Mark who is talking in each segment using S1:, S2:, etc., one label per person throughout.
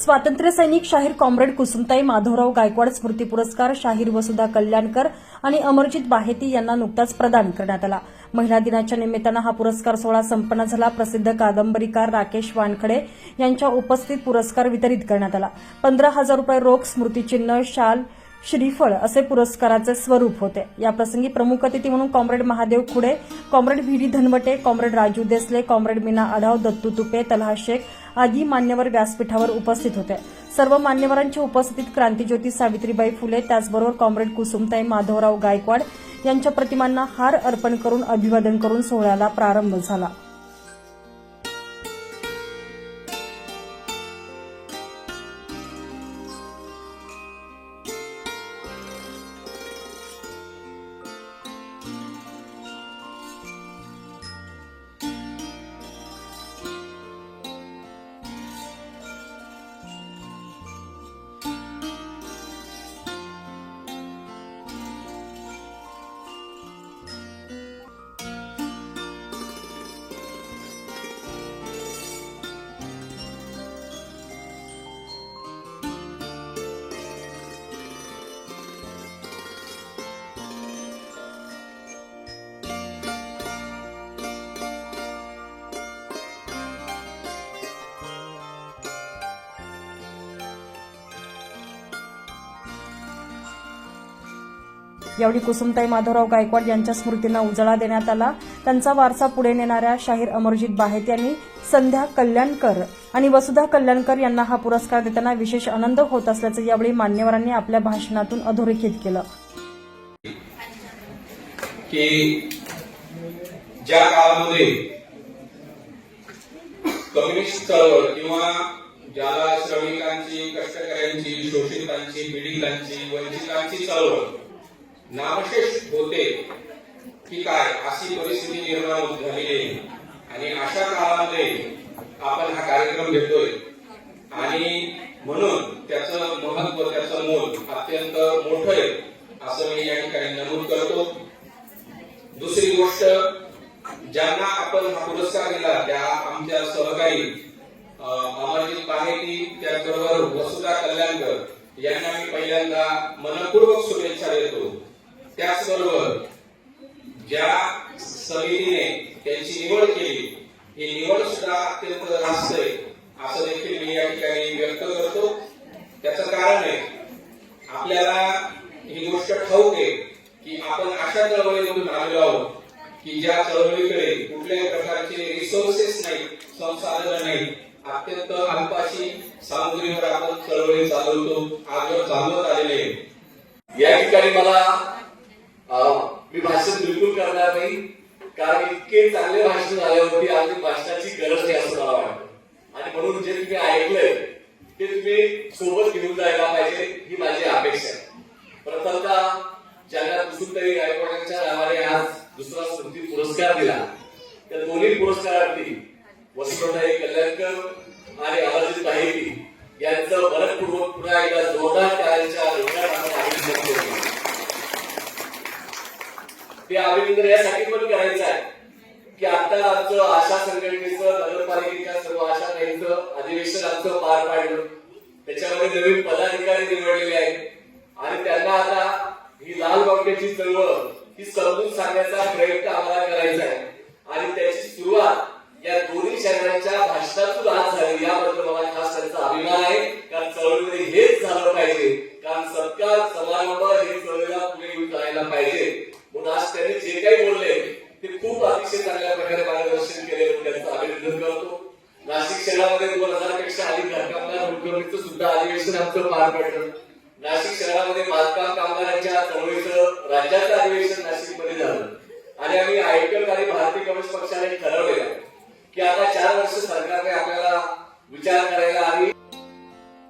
S1: स्वातंत्र्य सैनिक शाहीर कॉम्रेड कुसुमताई माधवराव गायकवाड स्मृती पुरस्कार शाहीर वसुधा कल्याणकर आणि अमरजित बाहेती यांना नुकताच प्रदान करण्यात आला. महिला दिनाच्या निमित्तानं हा पुरस्कार सोहळा संपन्न झाला. प्रसिद्ध कादंबरीकार राकेश वानखडे यांच्या उपस्थित पुरस्कार वितरित करण्यात आला. पंधरा हजार रुपये रोख स्मृतिचिन्ह शाल श्रीफळ असे पुरस्काराचे स्वरूप होते. या प्रसंगी प्रमुख अतिथी म्हणून comrade Mahadev Khude comrade V. D. Dhanwate comrade Raju Desle comrade Meena Adhav Dattu Tupe Talha Shaikh आदी मान्यवर व्यासपीठावर उपस्थित होते. सर्व मान्यवरांच्या उपस्थितीत क्रांतीज्योती सावित्रीबाई फुले त्याचबरोबर कॉम्रेड कुसुमताई माधवराव गायकवाड यांच्या प्रतिमांना हार अर्पण करून अभिवादन करून सोहळ्याला प्रारंभ झाला. यावेळी कुसुमताई माधवराव गायकवाड यांच्या स्मृतींना उजाळा देण्यात आला. त्यांचा वारसा पुढे नेणाऱ्या शाहीर अमरजित बाहेत यांनी संध्या कल्याणकर आणि वसुधा कल्याणकर यांना हा पुरस्कार देताना विशेष आनंद होत असल्याचं यावेळी मान्यवरांनी आपल्या भाषणातून अधोरेखित केलं.
S2: की ज्या काळामध्ये कम्युनिस्ट किंवा ज्याला श्रमिकांची कष्टकऱ्यांची शोषितांची पीडितांची वंचितांची चळवळ नामशेष होते की काय? अशी परिस्थिती निर्माण झालेली आहे. आणि अशा काळामध्ये आपण हा कार्यक्रम घेतोय. आणि म्हणून त्याचं महत्त्व त्याचं मोल अत्यंत मोठं आहे असं मी या ठिकाणी नमूद करतो. दुसरी गोष्ट ज्यांना आपण हा पुरस्कार दिला त्या आमच्या सहकारी अमरजीत अमरजित बाहेती त्याचबरोबर वसुधा कल्याणकर यांना मी पहिल्यांदा मनपूर्वक शुभेच्छा देतो. त्याचबरोबर ज्या समितीने त्यांची निवड केली ही निवड सुद्धा अत्यंत रास्त आहे. असं देखील मी या ठिकाणी व्यक्त करतो. त्याचं कारण आहे आपल्याला ही गोष्ट ठाऊक आहे की आपण अशा चळवळीमधून आलेलो आहोत की ज्या चळवळीकडे कुठल्याही प्रकारचे रिसोर्सेस नाही संसाधन नाही. अत्यंत अल्पाशी सामुग्रीवर आपण चळवळी चालवतो आजवर चालवत आलेले
S3: या ठिकाणी मला मी भाषण बिलकुल करणार नाही. कारण इतके चांगले भाषण झाले होते आणि भाषणाची गरज नाही असं मला वाटतं. आणि म्हणून जे तुम्ही ऐकलंय ते तुम्ही सोबत घेऊन जायला पाहिजे ही माझी अपेक्षा आहे. प्रथमतः ज्यांना कुसुमताई गायकवाडांच्या नावाने आज दुसरा स्मृती पुरस्कार दिला त्या दोन्ही पुरस्कारार्थी वसुंधराई कल्याणकर आणि अमरजित बाहेती यांचं मनपूर्वक पुन्हा एकदा जोरदार टाळ्यांच्या गजरात आपण अभिनंदन करतो हे अभिनंदन यासाठी पण करायचं आहे. की आता आमचं आशा संघटनेचं नगरपालिकेच्या सर्व आशा ताईंचं अधिवेशन आमचं पार पाडलं. त्याच्यामध्ये नवीन पदाधिकारी निवडलेले आहेत. आणि त्यांना आता ही लाल बावट्याची चळवळ ही समजून सांगण्याचा प्रयत्न आम्हाला करायचा आहे. आणि त्याची सुरुवात या दोन्ही शहरांच्या भाषणातून आज झाली. याबद्दल मला खास त्यांचा अभिमान आहे. कारण चळवळीमध्ये हेच झालं पाहिजे. कारण सत्कार समारंभ हे चळवळीला पुढे घेऊन जायला पाहिजे म्हणून आज त्यांनी जे काही बोलले ते खूप अतिशय चांगल्या प्रकारे मार्गदर्शन केले त्यांचं अभिनंदन करतो नाशिक शहरामध्ये दोन हजारपेक्षा अधिक घरकामदार मुख्यमंत्रीचं सुद्धा अधिवेशन आमचं पार पडलं नाशिक शहरामध्ये बांधकाम कामगारांच्या चळवळीचं राज्याचं अधिवेशन नाशिकमध्ये झालं. आणि आम्ही आयकर आणि भारतीय कम्युनिस्ट पक्षाने ठरवलेलं की आता चार वर्ष सरकारने आपल्याला विचार करायला आणि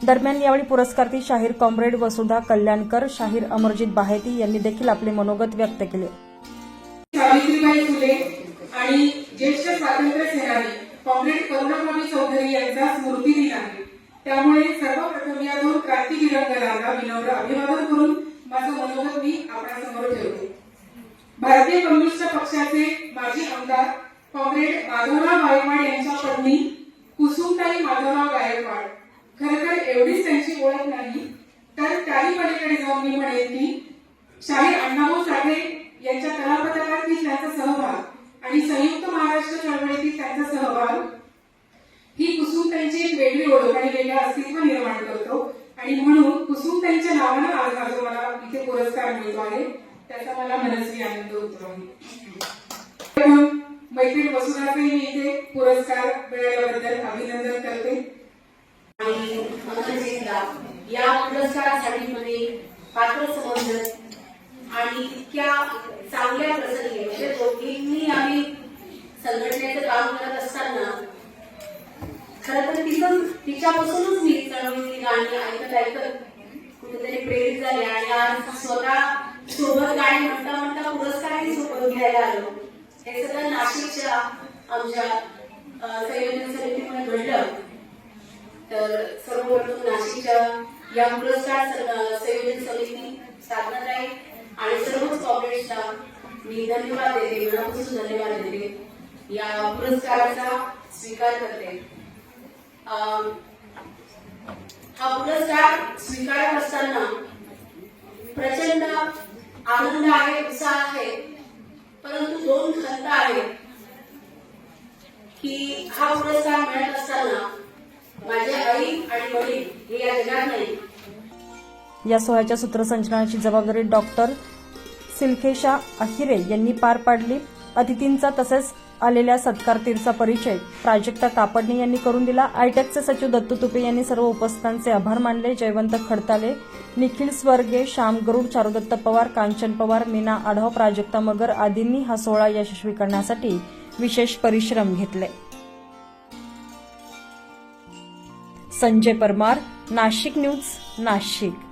S1: दरम्यान यावेळी पुरस्कारती शाहीर कॉम्रेड वसुधा कल्याणकर शाहीर अमरजित बाहेती यांनी देखील आपले मनोगत व्यक्त केले.
S4: सावित्रीबाई फुले आणि ज्येष्ठ स्वातंत्र्य सेनानी कॉम्रेड करुणाबाई चौधरी यांचा स्मृती दिन आहे. त्यामुळे सर्वप्रथम या दोन क्रांतिवीरांगणांना विनम्र अभिवादन करून माझं मनोगत मी आपणासमोर ठेवते. भारतीय कम्युनिस्ट पक्षाचे माजी आमदार कॉम्रेड माधवराव गायकवाड यांच्या पत्नी कुसुमताई माधवराव गायकवाड. खर तर एवढीच त्यांची ओळख नाही तर त्याही पलीकडे जाऊन मी म्हणेन की शाहीर अण्णाभाऊ साठे यांच्या कलापथकातील त्यांचा सहभाग आणि संयुक्त महाराष्ट्र चळवळीतील त्यांचा सहभाग ही कुसुम त्यांची एक वेगळी ओळख आणि वेगळं अस्तित्व निर्माण करतो आणि म्हणून कुसुम त्यांच्या नावानं आज हा मला इथे पुरस्कार मिळतो आहे त्याचा मला मनस्वी आनंद होतो आहे. मैत्रीण वसुधाचे मी इथे पुरस्कार मिळाल्याबद्दल अभिनंदन करते.
S5: आणि अमरजितला या पुरस्कारासाठी मध्ये पात्र समजलं आणि इतक्या चांगल्या प्रसंगी म्हणजे दोघींनी आम्ही संघटनेचं काम करत असताना खरं तर तिथं तिच्यापासूनच मी चळवळीतली गाणी ऐकत ऐकत कुठेतरी प्रेरित झाले आणि आज स्वतः सोबत गाणी म्हणता म्हणता पुरस्कारही सोबत घ्यायला आलो. हे सगळं नाशिकच्या आमच्या संयोजन समितीमुळे घडलं. तर सर्वप्रथम नाशिकच्या या पुरस्कार संयोजन समिती स्थापना राहील आणि सर्वच कॉम्रेड्सला मी धन्यवाद देते मनापासून धन्यवाद देते. या पुरस्काराचा स्वीकार करते. अं, हा पुरस्कार स्वीकारत असताना प्रचंड आनंद आहे उत्साह आहे. परंतु दोन खंत आहेत की हा पुरस्कार मिळत असताना माझे आई आणि वडील हे या जगात नाही
S1: या सोहळ्याच्या सूत्रसंचलनाची जबाबदारी डॉक्टर सिल्खेशा अहिरे यांनी पार पाडली. अतिथींचा तसेच आलेल्या सत्कारतीरचा परिचय प्राजक्ता कापडणे यांनी करून दिला. आयटेकचे सचिव दत्तू तुपे यांनी सर्व उपस्थितांचे आभार मानले. जयवंत खडताले निखिल स्वर्गे श्याम गरुड चारुदत्त पवार कांचन पवार मीना आढाव प्राजक्ता मगर आदींनी हा सोहळा यशस्वी करण्यासाठी विशेष परिश्रम घेतले. संजय परमार नाशिक न्यूज नाशिक.